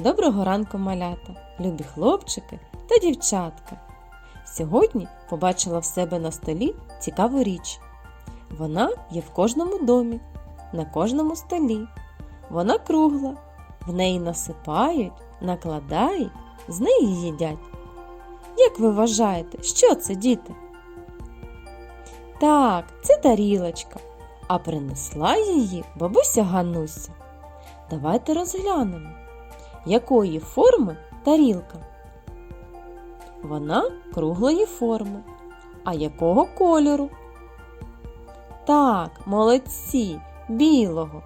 Доброго ранку, малята, любі хлопчики та дівчатка. Сьогодні побачила в себе на столі цікаву річ. Вона є в кожному домі, на кожному столі. Вона кругла, в неї насипають, накладають, з неї їдять. Як ви вважаєте, що це, діти? Так, це тарілочка, а принесла її бабуся Гануся. Давайте розглянемо, якої форми тарілка. Вона круглої форми. А якого кольору? Так, молодці, білого.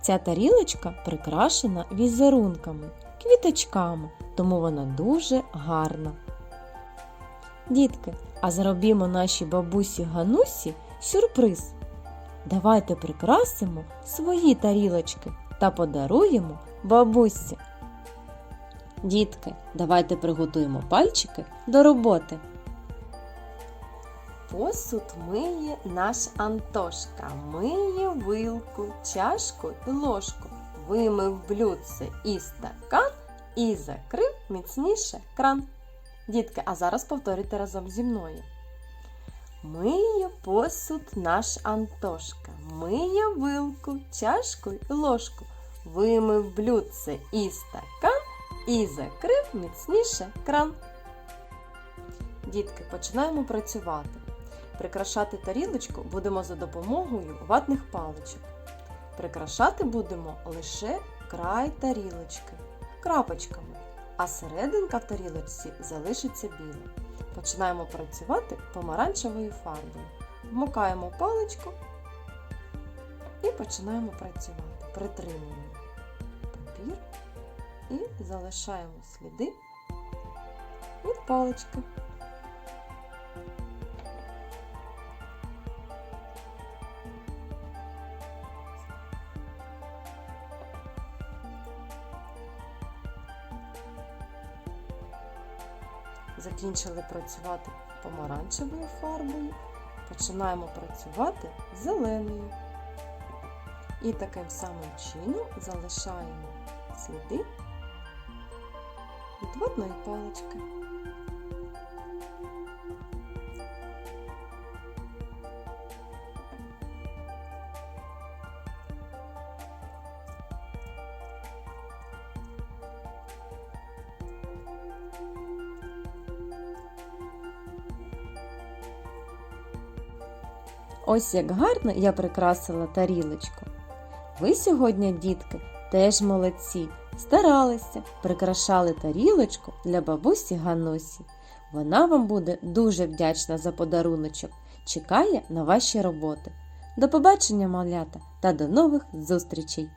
Ця тарілочка прикрашена візерунками, квіточками, тому вона дуже гарна. Дітки, а зробімо нашій бабусі Ганусі сюрприз. Давайте прикрасимо свої тарілочки та подаруємо бабусі. Дітки, давайте приготуємо пальчики до роботи. Посуд миє наш Антошка, миє вилку, чашку і ложку, вимив блюдце і стакан і закрив міцніше кран. Дітки, а зараз повторюйте разом зі мною. Миє посуд наш Антошка, миє вилку, чашку і ложку, вимив блюдце і стакан і закрив міцніше кран. Дітки, починаємо працювати. Прикрашати тарілочку будемо за допомогою ватних паличок. Прикрашати будемо лише край тарілочки крапочками, а серединка в тарілочці залишиться біла. Починаємо працювати помаранчевою фарбою. Вмикаємо паличку і починаємо працювати. Притримуємо папір і залишаємо сліди від палички. Закінчили працювати помаранчевою фарбою, починаємо працювати зеленою. І таким самим чином залишаємо сліди від водної палички. Ось як гарно я прикрасила тарілочку. Ви сьогодні, дітки, теж молодці, старалися, прикрашали тарілочку для бабусі Ганусі. Вона вам буде дуже вдячна за подаруночок, чекає на ваші роботи. До побачення, малята, та до нових зустрічей!